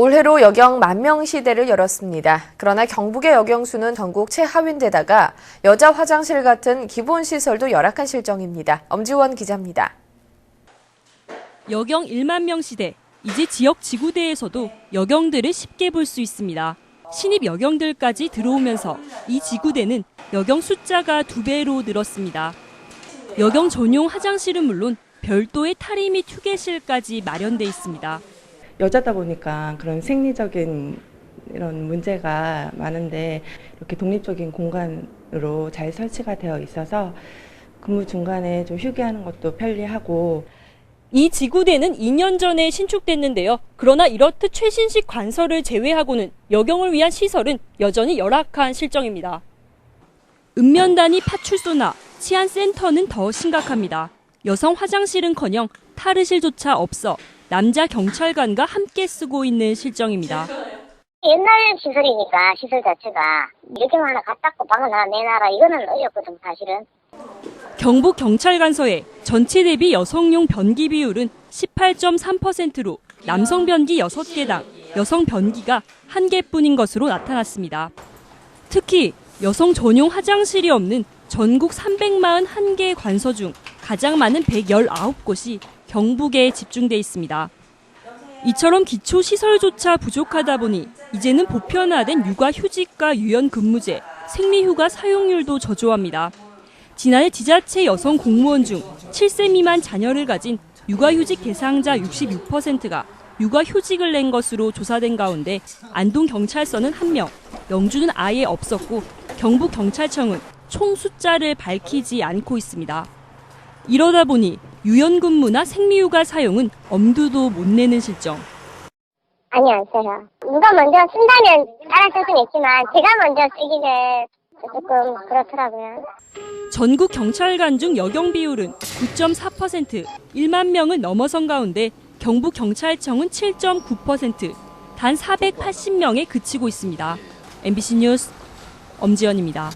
올해로 여경 만명 시대를 열었습니다. 그러나 경북의 여경 수는 전국 최하위인데다가 여자 화장실 같은 기본 시설도 열악한 실정입니다. 엄지원 기자입니다. 여경 1만 명 시대. 이제 지역 지구대에서도 여경들을 쉽게 볼 수 있습니다. 신입 여경들까지 들어오면서 이 지구대는 여경 숫자가 두 배로 늘었습니다. 여경 전용 화장실은 물론 별도의 탈의 및 휴게실까지 마련돼 있습니다. 여자다 보니까 그런 생리적인 이런 문제가 많은데 이렇게 독립적인 공간으로 잘 설치가 되어 있어서 근무 중간에 좀 휴게하는 것도 편리하고 이 지구대는 2년 전에 신축됐는데요. 그러나 이렇듯 최신식 관설을 제외하고는 여경을 위한 시설은 여전히 열악한 실정입니다. 읍면단위 파출소나 치안센터는 더 심각합니다. 여성 화장실은커녕 탈의실조차 없어 남자 경찰관과 함께 쓰고 있는 실정입니다. 옛날 시설이니까 시설 자체가 여경 하나 갖다고 방을 하나 내놔라 이거는 어렵거든 사실은 경북 경찰관서의 전체 대비 여성용 변기 비율은 18.3%로 남성 변기 6개당 여성 변기가 1개뿐인 것으로 나타났습니다. 특히 여성 전용 화장실이 없는 전국 341개 관서 중 가장 많은 119곳이 경북에 집중돼 있습니다. 이처럼 기초 시설조차 부족하다 보니 이제는 보편화된 육아 휴직과 유연 근무제, 생리휴가 사용률도 저조합니다. 지난해 지자체 여성 공무원 중 7세 미만 자녀를 가진 육아휴직 대상자 66%가 육아휴직을 낸 것으로 조사된 가운데 안동경찰서는 1명, 영주는 아예 없었고 경북경찰청은 총 숫자를 밝히지 않고 있습니다. 이러다 보니 유연근무나 생리휴가 사용은 엄두도 못 내는 실정. 아니 안 써요 누가 먼저 쓴다면 따라 쓸 수는 있지만 제가 먼저 쓰기는 조금 그렇더라고요 전국 경찰관 중 여경 비율은 9.4%, 1만 명을 넘어선 가운데 경북 경찰청은 7.9%, 단 480명에 그치고 있습니다. MBC 뉴스 엄지연입니다.